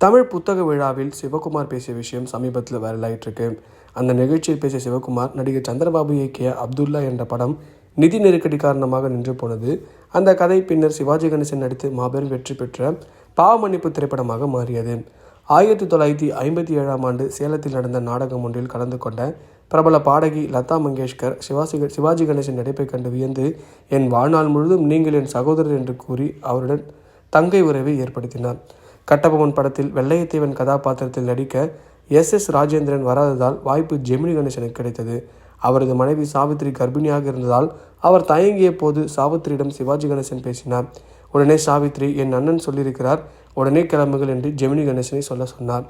தமிழ் புத்தக விழாவில் சிவகுமார் பேசிய விஷயம் சமீபத்தில் வைரலாயிட்டிருக்கு அந்த நிகழ்ச்சியில் பேசிய சிவகுமார் நடிகர் சந்திரபாபு இயக்கிய அப்துல்லா என்ற படம் நிதி நெருக்கடி காரணமாக நின்று போனது. அந்த கதை பின்னர் சிவாஜி கணேசன் நடித்து மாபெரும் வெற்றி பெற்ற பாவ மன்னிப்பு திரைப்படமாக மாறியது. ஆயிரத்தி தொள்ளாயிரத்தி ஐம்பத்தி ஏழாம் ஆண்டு சேலத்தில் நடந்த நாடகம் ஒன்றில் கலந்து கொண்ட பிரபல பாடகி லதா மங்கேஷ்கர் சிவாசி சிவாஜி கணேசன் நடிப்பை கண்டு வியந்து என் வாழ்நாள் முழுதும் நீங்கள் என் சகோதரர் என்று கூறி அவருடன் தங்கை உறவை ஏற்படுத்தினார். கட்டபொம்மன் படத்தில் வெள்ளையத்தேவன் கதாபாத்திரத்தில் நடிக்க எஸ் எஸ் ராஜேந்திரன் வராததால் வாய்ப்பு ஜெமினி கணேசனுக்கு கிடைத்தது. அவரது மனைவி சாவித்திரி கர்ப்பிணியாக இருந்ததால் அவர் தயங்கிய போது சாவித்திரியிடம் சிவாஜி கணேசன் பேசினார். உடனே சாவித்ரி என் அண்ணன் சொல்லியிருக்கிறார். உடனே கிளம்புகள் என்று ஜெமினி கணேசனை சொல்ல சொன்னார்.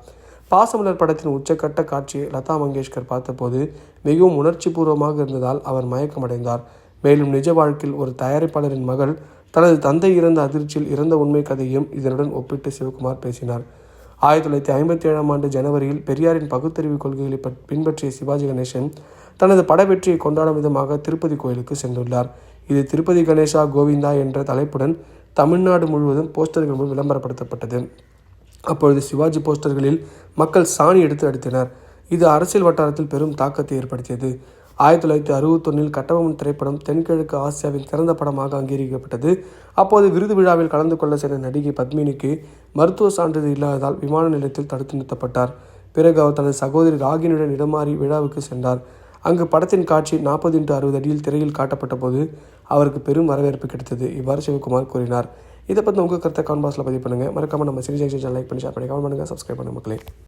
பாசமலர் படத்தின் உச்சக்கட்ட காட்சியை லதா மங்கேஷ்கர் பார்த்தபோது மிகவும் உணர்ச்சி பூர்வமாக இருந்ததால் அவர் மயக்கமடைந்தார். மேலும் நிஜ வாழ்க்கையில் ஒரு தயாரிப்பாளரின் மகள் தனது தந்தை இறந்த அதிர்ச்சியில் இறந்த உண்மை கதையும் இதனுடன் ஒப்பிட்டு சிவகுமார் பேசினார். ஆயிரத்தி தொள்ளாயிரத்தி ஐம்பத்தி ஏழாம் ஆண்டு ஜனவரியில் பெரியாரின் பகுத்தறிவு கொள்கைகளை பின்பற்றிய சிவாஜி கணேசன் தனது பட வெற்றியை கொண்டாடும் விதமாக திருப்பதி கோயிலுக்கு சென்றுள்ளார். இது திருப்பதி கணேசா கோவிந்தா என்ற தலைப்புடன் தமிழ்நாடு முழுவதும் போஸ்டர்கள் மூலம் விளம்பரப்படுத்தப்பட்டது. அப்பொழுது சிவாஜி போஸ்டர்களில் மக்கள் சாணி எடுத்து அடித்தனர். இது அரசியல் வட்டாரத்தில் பெரும் தாக்கத்தை ஏற்படுத்தியது. ஆயிரத்தி தொள்ளாயிரத்தி அறுபத்தொன்னில் கட்டபொம்மன் திரைப்படம் தென்கிழக்கு ஆசியாவின் சிறந்த படமாக அங்கீகரிக்கப்பட்டது. அப்போது விருது விழாவில் கலந்து கொள்ள சென்ற நடிகை பத்மினிக்கு மருத்துவ சான்றிதழ் இல்லாததால் விமான நிலையத்தில் தடுத்து நிறுத்தப்பட்டார். பிறகு அவர் தனது சகோதரி ராகினியுடன் இடமாறி விழாவுக்கு சென்றார். அங்கு படத்தின் காட்சி நாற்பது இன்ட்டு அறுபது அடியில் திரையில் காட்டப்பட்ட போது அவருக்கு பெரும் வரவேற்பு கிடைத்தது இவ்வாறு சிவகுமார் கூறினார். இதை பற்றி உங்கள் கருத்தை கான்பாஸில் பதிவு பண்ணுங்கள் மறக்காமல் நம்ம சிறிஜெக்ஷன் லைக் பண்ணி ஷேர் பண்ணி கமெண்ட் பண்ணுங்கள் சப்ஸ்கிரைப் பண்ணுங்கள் மக்களே.